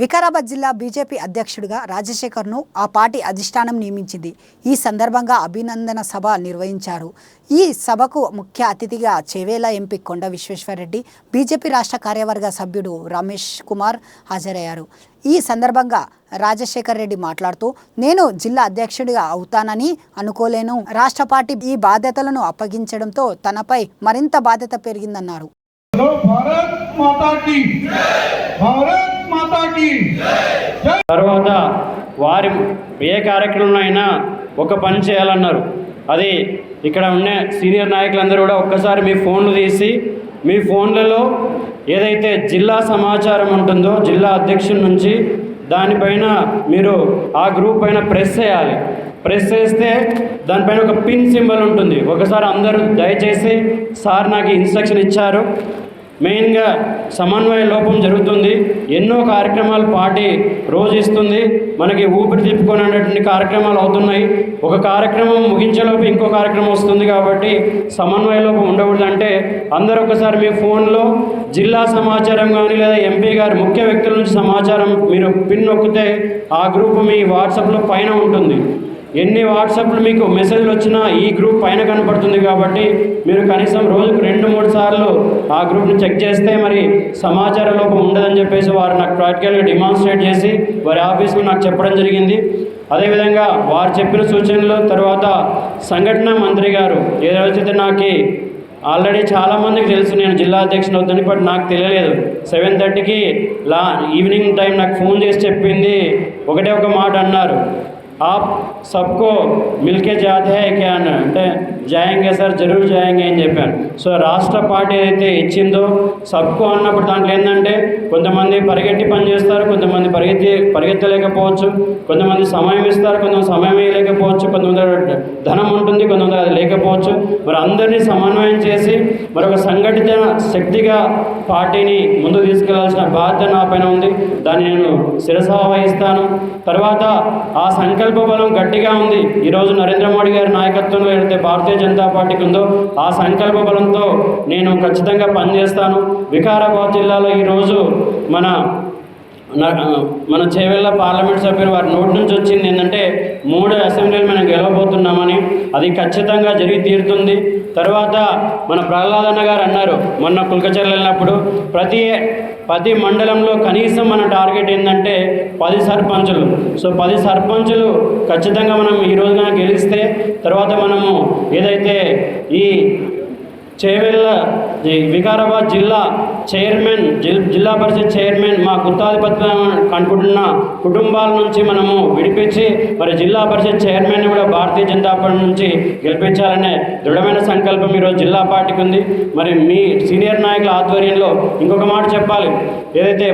వికారాబాద్ జిల్లా బీజేపీ అధ్యక్షుడిగా రాజశేఖర్ను ఆ పార్టీ అధిష్టానం నియమించింది. ఈ సందర్భంగా అభినందన సభ నిర్వహించారు. ఈ సభకు ముఖ్య అతిథిగా చేవేల ఎంపీ కొండ విశ్వేశ్వరరెడ్డి బీజేపీ రాష్ట్ర కార్యవర్గ సభ్యుడు రమేష్ కుమార్ హాజరయ్యారు. ఈ సందర్భంగా రాజశేఖర్ రెడ్డి మాట్లాడుతూ నేను జిల్లా అధ్యక్షుడిగా అవుతానని అనుకోలేను. రాష్ట్ర పార్టీ ఈ బాధ్యతలను అప్పగించడంతో తనపై మరింత బాధ్యత పెరిగిందన్నారు. భారత్ మాతాకి భారత్ తర్వాత వారి ఏ కార్యక్రమంలో అయినా ఒక పని చేయాలన్నారు. అది ఇక్కడ ఉన్న సీనియర్ నాయకులందరూ కూడా ఒక్కసారి మీ ఫోన్లు తీసి మీ ఫోన్లలో ఏదైతే జిల్లా సమాచారం ఉంటుందో జిల్లా అధ్యక్షుడి నుంచి దానిపైన మీరు ఆ గ్రూప్ పైన ప్రెస్ చేయాలి. ప్రెస్ చేస్తే దానిపైన ఒక పిన్ సింబల్ ఉంటుంది. ఒకసారి అందరూ దయచేసి సార్ నాకు ఇన్స్ట్రక్షన్ ఇచ్చారు. మెయిన్గా సమన్వయ లోపం జరుగుతుంది. ఎన్నో కార్యక్రమాలు పార్టీ రోజు ఇస్తుంది. మనకి ఊపిరి తిప్పుకునేటువంటి కార్యక్రమాలు అవుతున్నాయి. ఒక కార్యక్రమం ముగించేలోపు ఇంకో కార్యక్రమం వస్తుంది కాబట్టి సమన్వయ లోపం ఉండకూడదంటే అందరూ ఒకసారి మీ ఫోన్లో జిల్లా సమాచారం కానీ లేదా ఎంపీ గారి ముఖ్య వ్యక్తుల నుంచి సమాచారం మీరు పిన్ నొక్కితే ఆ గ్రూప్ మీ వాట్సాప్లో పైన ఉంటుంది. ఎన్ని వాట్సాప్లు మీకు మెసేజ్లు వచ్చినా ఈ గ్రూప్ పైన కనపడుతుంది కాబట్టి మీరు కనీసం రోజుకు రెండు మూడు సార్లు ఆ గ్రూప్ని చెక్ చేస్తే మరి సమాచార లోపం ఉండదని చెప్పేసి వారు నాకు ప్రాక్టికల్గా డిమాన్స్ట్రేట్ చేసి వారి ఆఫీస్లో నాకు చెప్పడం జరిగింది. అదేవిధంగా వారు చెప్పిన సూచనలు తర్వాత సంఘటన మంత్రి గారు ఏదైతే నాకు ఆల్రెడీ చాలామందికి తెలుసు నేను జిల్లా అధ్యక్షుడు అవుతాను బట్ నాకు తెలియలేదు. సెవెన్ థర్టీకి లా ఈవినింగ్ టైం నాకు ఫోన్ చేసి చెప్పింది ఒకటే ఒక మాట అన్నారు. आप सबको मिलके याद है क्या ना? జాయింగే సార్ జరూర్ జాయింగే అని చెప్పాను సో రాష్ట్ర పార్టీ ఏదైతే ఇచ్చిందో సబ్కు అన్నప్పుడు దాంట్లో ఏంటంటే కొంతమంది పరిగెట్టి పని చేస్తారు కొంతమంది పరిగెత్తి పరిగెత్తలేకపోవచ్చు కొంతమంది సమయం ఇస్తారు కొంతమంది సమయం ఇవ్వలేకపోవచ్చు కొంతమంది ధనం ఉంటుంది కొంతమంది అది లేకపోవచ్చు. మరి అందరినీ సమన్వయం చేసి మరొక సంఘటిత శక్తిగా పార్టీని ముందుకు తీసుకెళ్ళాల్సిన బాధ్యత నా పైన ఉంది. దాన్ని నేను శిరసా వహిస్తాను. తర్వాత ఆ సంకల్ప బలం గట్టిగా ఉంది. ఈరోజు నరేంద్ర మోడీ గారి నాయకత్వంలో ఏదైతే భారతీయ జనతా పార్టీకి ఉందో ఆ సంకల్ప బలంతో నేను ఖచ్చితంగా పనిచేస్తాను. వికారాబాద్ జిల్లాలో ఈరోజు మన మన చేవెళ్ళ పార్లమెంట్ సభ్యులు వారి నోటి నుంచి వచ్చింది ఏంటంటే మూడు అసెంబ్లీలు మనం గెలవబోతున్నామని అది ఖచ్చితంగా జరిగి తీరుతుంది. తర్వాత మన ప్రహ్లాదన్న గారు అన్నారు మొన్న కుల్కచర్లు వెళ్ళినప్పుడు ప్రతి ప్రతి మండలంలో కనీసం మన టార్గెట్ ఏంటంటే పది సర్పంచులు. సో పది సర్పంచులు ఖచ్చితంగా మనం ఈ రోజున గెలిస్తే తర్వాత మనము ఏదైతే ఈ చేవెళ్ళ వికారాబాద్ జిల్లా చైర్మన్ జిల్ జిల్లా పరిషత్ చైర్మన్ మా గుత్తాధిపత్యం అనుకుంటున్న కుటుంబాల నుంచి మనము విడిపించి మరి జిల్లా పరిషత్ చైర్మన్ కూడా భారతీయ జనతా పార్టీ నుంచి గెలిపించాలనే దృఢమైన సంకల్పం ఈరోజు జిల్లా పార్టీకి ఉంది. మరి మీ సీనియర్ నాయకుల ఆధ్వర్యంలో ఇంకొక మాట చెప్పాలి. ఏదైతే